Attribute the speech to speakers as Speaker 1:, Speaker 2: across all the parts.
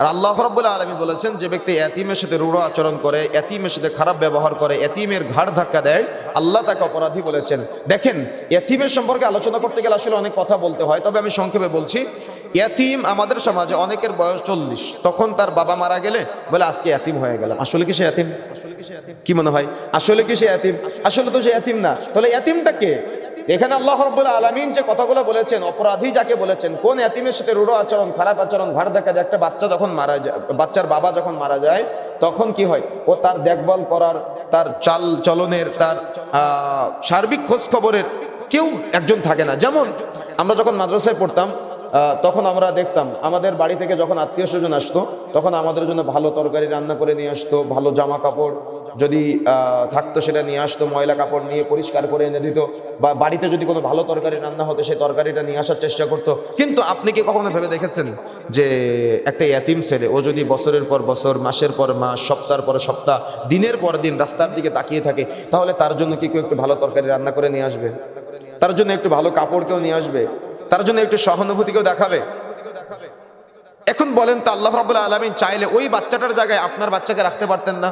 Speaker 1: আর আল্লাহ রব্বুল আলমী বলেছেন, যে ব্যক্তি এতিমের সাথে রূঢ় আচরণ করে, এতিমের সাথে খারাপ ব্যবহার করে, এতিমের ঘাড় ধাক্কা দেয়, আল্লাহ তাকে অপরাধী বলেছেন। দেখেন, এতিমের সম্পর্কে আলোচনা করতে গেলে আসলে অনেক কথা বলতে হয়, তবে আমি সংক্ষেপে বলছি এতিম আমাদের সমাজে অনেকের বয়স চল্লিশ। তখন তার বাবা মারা গেলে বলে, আজকে এতিম হয়ে গেল আসলে কি সে এতিম কি মনে হয়? আসলে কি সে এতিম আসলে তো সে এতিম না। তাহলে এতিমটা কে? এখানে আল্লাহ রব্বুল আলমিন যে কথাগুলো বলেছেন, অপরাধী যাকে বলেছেন, কোন এতিমের সাথে রূঢ় আচরণ, খারাপ আচরণ ঘাড় দেখা একটা বাচ্চা যখন মারা যায়, বাচ্চার বাবা যখন মারা যায়, তখন কি হয়? ও তার দেখভাল করার, তার চাল চলনের, তার সার্বিক খোঁজ খবরের কেউ একজন থাকে না। যেমন আমরা যখন মাদ্রাসায় পড়তাম তখন আমরা দেখতাম, আমাদের বাড়ি থেকে যখন আত্মীয় স্বজন আসতো, তখন আমাদের জন্য ভালো তরকারি রান্না করে নিয়ে আসতো, ভালো জামা কাপড় যদি থাকতো সেটা নিয়ে আসতো, ময়লা কাপড় নিয়ে পরিষ্কার করে এনে দিত, বা বাড়িতে যদি কোনো ভালো তরকারি রান্না হতো, সেই তরকারিটা নিয়ে আসার চেষ্টা করতো। কিন্তু আপনি কি কখনো ভেবে দেখেছেন যে একটা ইয়াতিম ছেলে, ও যদি বছরের পর বছর, মাসের পর মাস, সপ্তাহের পর সপ্তাহ, দিনের পর দিন রাস্তার দিকে তাকিয়ে থাকে, তাহলে তার জন্য কি কেউ একটু ভালো তরকারি রান্না করে নিয়ে আসবে? তার জন্য একটু ভালো কাপড় কেউ নিয়ে আসবে? তার জন্য একটু সহানুভূতি কেউ দেখাবে। এখন বলেন তো, আল্লাহ রাবুল আলমিন চাইলে ওই বাচ্চাটার জায়গায় আপনার বাচ্চাকে রাখতে পারতেন না?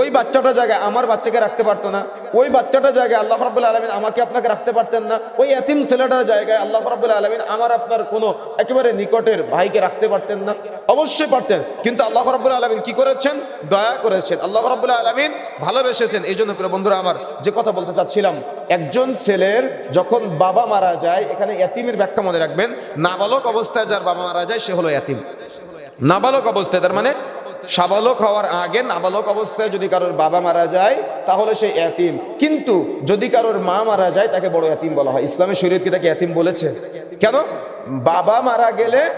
Speaker 1: ওই বাচ্চাটার জায়গায় আমার বাচ্চাকে রাখতে পারতো না। ওই বাচ্চাটার জায়গায় আল্লাহ রাবুল আলমিন আমাকে আপনাকে রাখতে পারতেন না। ওই এতিম ছেলেটার জায়গায় আল্লাহ রাবুল আলমিন আমার আপনার কোনো একেবারে নিকটের ভাইকে রাখতে পারতেন না। অবশ্যই পারতেন। কিন্তু আল্লাহ রাবুল আলমিন কি করেছেন? দয়া করেছেন। আল্লাহ রাবুল আলমিন ভালোবেসেছেন। এই জন্য বন্ধুরা, আমার যে কথা বলতে চাচ্ছিলাম, একজন ছেলের যখন বাবা মারা যায়, এখানে এতিমের ব্যাখ্যা মনে রাখবেন, নাবালক অবস্থায় যার বাবা মারা যায়, সে হলো এতিম। নাবালক অবস্থায়, তার মানে সাবালক হওয়ার আগে নাবালক অবস্থায় যদি কারোর বাবা মারা যায়, তাহলে সে এতিম। কিন্তু যদি কারোর মা মারা যায়, তাকে বড় এতিম বলা হয়। ইসলামের শরীয়ত কি তাকে এতিম বলেছে? কেন? বাবা মারা গেলে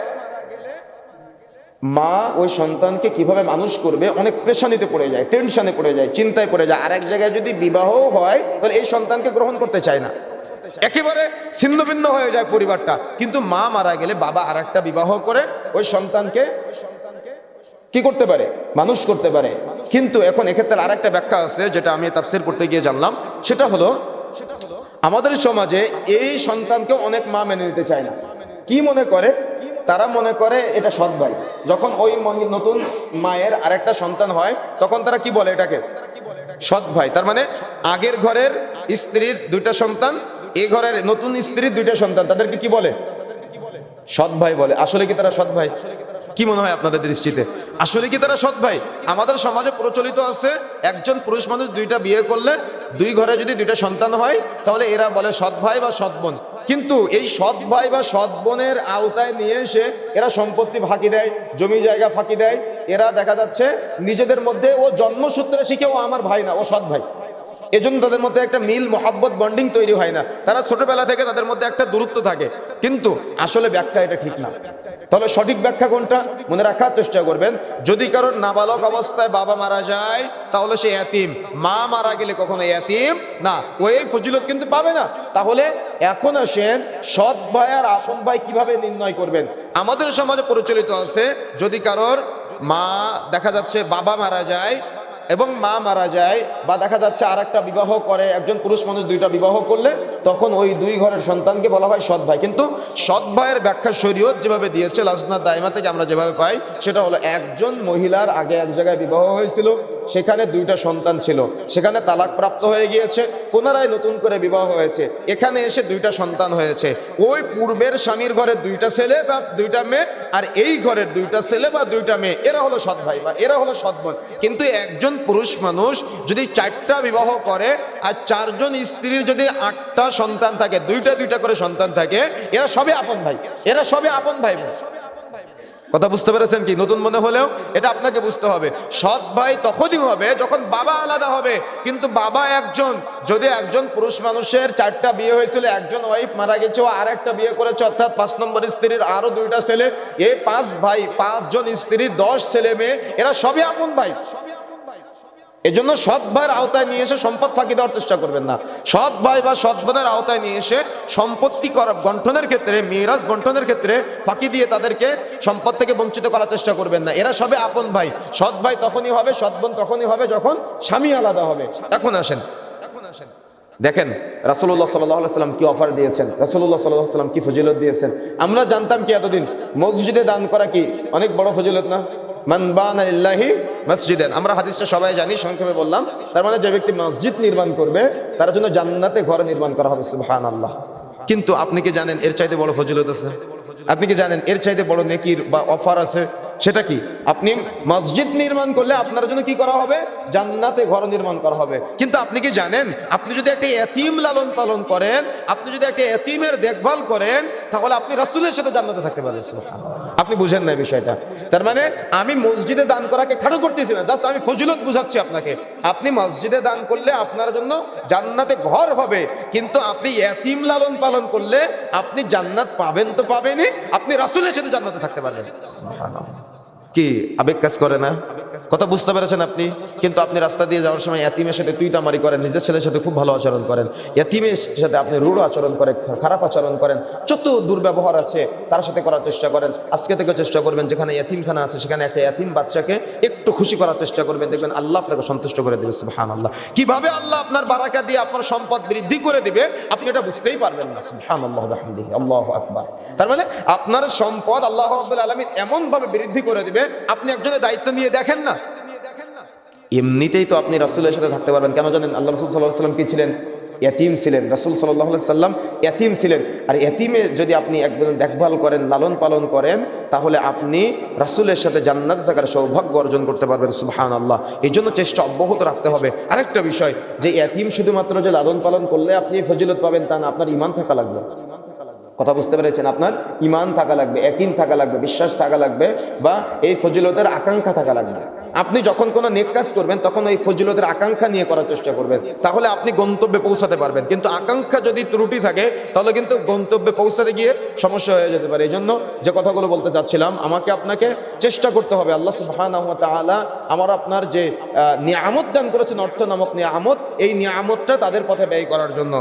Speaker 1: মা ওই সন্তানকে কীভাবে মানুষ করবে? অনেক প্রেশানিতে পড়ে যায় টেনশনে পড়ে যায়, চিন্তায় পড়ে যায়। আর এক জায়গায় যদি বিবাহ হয়, তাহলে এই সন্তানকে গ্রহণ করতে চায় না। একেবারে ছিন্ন হয়ে যায় পরিবারটা। কিন্তু মা মারা গেলে বাবা আর বিবাহ করে, ওই সন্তানকে কি করতে পারে? মানুষ করতে পারে। কিন্তু এখন এক্ষেত্রে আর একটা ব্যাখ্যা আছে যেটা আমি তাফসির করতে গিয়ে জানলাম। সেটা হলো, আমাদের সমাজে এই সন্তানকে অনেক মা মেনে নিতে চায় না। কি মনে করে? তারা মনে করে এটা সৎ ভাই। যখন ওই নতুন মায়ের আরেকটা সন্তান হয়, তখন তারা কি বলে এটাকে? সৎ ভাই। তার মানে আগের ঘরের স্ত্রীর দুইটা সন্তান, এ ঘরের নতুন স্ত্রীর দুইটা সন্তান। তাদেরকে কি বলে? সৎ ভাই বলে। আসলে কি তারা সৎ ভাই? কি মনে হয় আপনাদের দৃষ্টিতে? আসলে কি তারা সৎ ভাই? আমাদের সমাজে প্রচলিত আছে, একজন পুরুষ মানুষ দুইটা বিয়ে করলে দুই ঘরে যদি দুইটা সন্তান হয়, তাহলে এরা বলে সৎ ভাই বা সৎ বোন। কিন্তু এই সৎ ভাই বা সৎ বোনের আওতায় নিয়ে এসে এরা সম্পত্তি ফাঁকি দেয়, জমি জায়গা ফাঁকি দেয়। এরা দেখা যাচ্ছে নিজেদের মধ্যে ও জন্মসূত্রে শিখে ও আমার ভাই না, ও সৎ ভাই। এজন্য তাদের মধ্যে একটা মিল, মোহাব্বত বন্ডিং তৈরি হয় না। তারা ছোটবেলা থেকে তাদের মধ্যে একটা দূরত্ব থাকে। কিন্তু আসলে ব্যাখ্যা এটা ঠিক না। তাহলে সঠিক ব্যাখ্যা কোনটা? মনে রাখার চেষ্টা করবেন। যদি কারোর নাবালক অবস্থায় বাবা মারা যায়, তাহলে সে এতিম। মা মারা গেলে কখনো এতিম? না। ওই ফজিলত কিন্তু পাবে না। তাহলে এখন আসেন, সৎ ভাই আর আপন ভাই কীভাবে নির্ণয় করবেন? আমাদের সমাজে প্রচলিত আছে, যদি কারোর মা, দেখা যাচ্ছে বাবা মারা যায় এবং মা মারা যায় বা দেখা যাচ্ছে আর একটা বিবাহ করে, একজন পুরুষ মানুষ দুইটা বিবাহ করলে, তখন ওই দুই ঘরের সন্তানকে বলা হয় সৎ ভাই। কিন্তু সৎ ভাইয়ের ব্যাখ্যা শরীয়ত যেভাবে দিয়েছে লাজনাত দায়মা থেকে আমরা যেভাবে পাই, সেটা হলো একজন মহিলার আগে এক জায়গায় বিবাহ হয়েছিল সেখানে দুইটা সন্তান ছিল। সেখানে তালাক প্রাপ্ত হয়ে গিয়েছে, পুনরায় নতুন করে বিবাহ হয়েছে। এখানে এসে দুইটা সন্তান হয়েছে। ওই পূর্বের স্বামীর ঘরে দুইটা ছেলে বা দুইটা মেয়ে আর এই ঘরের দুইটা ছেলে বা দুইটা মেয়ে। এরা হলো সৎ ভাই বা এরা হলো সৎ বোন। কিন্তু একজন পুরুষ মানুষ যদি চারটা বিবাহ করে আর চারজন স্ত্রীর যদি আটটা সন্তান থাকে, দুইটা দুইটা করে সন্তান থাকে, এরা সবে আপন ভাই। এরা সবে আপন ভাই বোন। কথা বুঝতে পেরেছেন কি? নতুন মনে হলেও এটা আপনাকে বুঝতে হবে। সৎ ভাই তখনই হবে যখন বাবা আলাদা হবে। কিন্তু বাবা একজন। যদি একজন পুরুষ মানুষের চারটা বিয়ে হয়েছিল, একজন ওয়াইফ মারা গেছে আর একটা বিয়ে করেছে, অর্থাৎ পাঁচ নম্বর স্ত্রীর আরও দুইটা ছেলে এই পাঁচ ভাই, পাঁচজন স্ত্রীর দশ ছেলে মেয়ে, এরা সবই আপন ভাই। এজন্য সৎ ভাইয়ের আওতায় নিয়ে এসে সম্পদ ফাঁকি দেওয়ার চেষ্টা করবেন না। সৎ ভাই বা সৎ বোনের আওতায় নিয়ে এসে সম্পত্তি করা গঠনের ক্ষেত্রে মেয়েরাজ গঠনের ক্ষেত্রে ফাঁকি দিয়ে তাদেরকে সম্পদ থেকে বঞ্চিত করার চেষ্টা করবেন না। এরা সবে আপন ভাই। সৎ ভাই তখনই হবে, সৎ বোন তখনই হবে যখন স্বামী আলাদা হবে। এখন আসেন। এখন আসেন দেখেন রাসুল্লাহ সাল্লাম কি অফার দিয়েছেন? রাসুল্লাহ সাল্লাম কি ফজিলত দিয়েছেন? আমরা জানতাম কি এতদিন? মসজিদে দান করা কি অনেক বড় ফজিলত না? মান বানা মসজিদেন। আমরা হাদিসটা সবাই জানি, সংক্ষেপে বললাম। তার মানে যে ব্যক্তি মসজিদ নির্মাণ করবে, তার জন্য জান্নাতে ঘর নির্মাণ করা হবে, সুবহানাল্লাহ। কিন্তু আপনি কি জানেন এর চাইতে বড় ফজিলত আছে? আপনি কি জানেন এর চাইতে বড় নেকির বা অফার আছে? সেটা কি? আপনি মসজিদ নির্মাণ করলে আপনার জন্য কি করা হবে? জান্নাতে ঘর নির্মাণ করা হবে। কিন্তু আপনি কি জানেন? আপনি যদি একটা এতিম লালন পালন করেন, আপনি যদি একটা এতিমের দেখভাল করেন, তাহলে আপনি রাসূলের সাথে জান্নাতে থাকতে পারেন। আপনি বুঝেন না বিষয়টা। তার মানে আমি মসজিদে দান করাকে খাটো করতেছি না, জাস্ট আমি ফজিলত বুঝাচ্ছি আপনাকে। আপনি মসজিদে দান করলে আপনার জন্য জান্নাতে ঘর হবে, কিন্তু আপনি এতিম লালন পালন করলে আপনি জান্নাত পাবেন তো পাবেনই, আপনি রাসুলের সাথে জান্নাতে থাকতে পারবেন। কি আবেগ কাজ করে না? কথা বুঝতে পেরেছেন আপনি? কিন্তু আপনি রাস্তা দিয়ে যাওয়ার সময় এতিমের সাথে তুই তামারি করেন, নিজের ছেলের সাথে খুব ভালো আচরণ করেন। এতিমের সাথে আপনি রূঢ় আচরণ করেন, খারাপ আচরণ করেন। যত দুর্ব্যবহার আছে, তার সাথে করার চেষ্টা করেন। আজকে থেকে চেষ্টা করবেন, যেখানে এতিমখানা আছে, সেখানে একটা এতিম বাচ্চাকে একটু খুশি করার চেষ্টা করবেন। দেখবেন আল্লাহ আপনাকে সন্তুষ্ট করে দেবে সুবহান আল্লাহ কীভাবে আল্লাহ আপনার বারাকা দিয়ে আপনার সম্পদ বৃদ্ধি করে দিবে, আপনি এটা বুঝতেই পারবেন না সুবহান আল্লাহ আল্লাহ আকবার। তার মানে আপনার সম্পদ আল্লাহ রাব্বুল আলামিন এমন ভাবে বৃদ্ধি করে দিবে আপনি একজনের দায়িত্ব নিয়ে দেখেন না। এমনিতেই তো আপনি রাসূলের সাথে থাকতে পারবেন। কেন জানেন? আল্লাহ রসুল সাল্লাহ সাল্লাম কি ছিলেন? এতিম ছিলেন। রাসূল সাল্লাহ সাল্লাম এতিম ছিলেন। আর এতিমে যদি আপনি একজন দেখভাল করেন, লালন পালন করেন, তাহলে আপনি রাসূলের সাথে জান্নাত থাকার সৌভাগ্য অর্জন করতে পারবেন। সুবহান আল্লাহ এই জন্য চেষ্টা অব্যাহত রাখতে হবে। আরেকটা বিষয়, যে এতিম শুধুমাত্র যে লালন পালন করলে আপনি ফজিলত পাবেন, তা না, আপনার ইমান থাকা লাগবে। কথা বুঝতে পেরেছেন আপনার? ইমান থাকা লাগবে একিন থাকা লাগবে, বিশ্বাস থাকা লাগবে, বা এই ফজিলতের আকাঙ্ক্ষা থাকা লাগবে। আপনি যখন কোনো নেক কাজ করবেন, তখন এই ফজিলতের আকাঙ্ক্ষা নিয়ে করার চেষ্টা করবেন। তাহলে আপনি গন্তব্যে পৌঁছাতে পারবেন। কিন্তু আকাঙ্ক্ষা যদি ত্রুটি থাকে, তাহলে কিন্তু গন্তব্যে পৌঁছাতে গিয়ে সমস্যা হয়ে যেতে পারে। এই জন্য যে কথাগুলো বলতে চাচ্ছিলাম, আমাকে আপনাকে চেষ্টা করতে হবে। আল্লাহ সুবহানাহু ওয়া তাআলা আমার আপনার যে নিয়ামত দান করেছেন অর্থ নামক নিয়ামত, এই নিয়ামতটা তাদের পথে ব্যয় করার জন্য।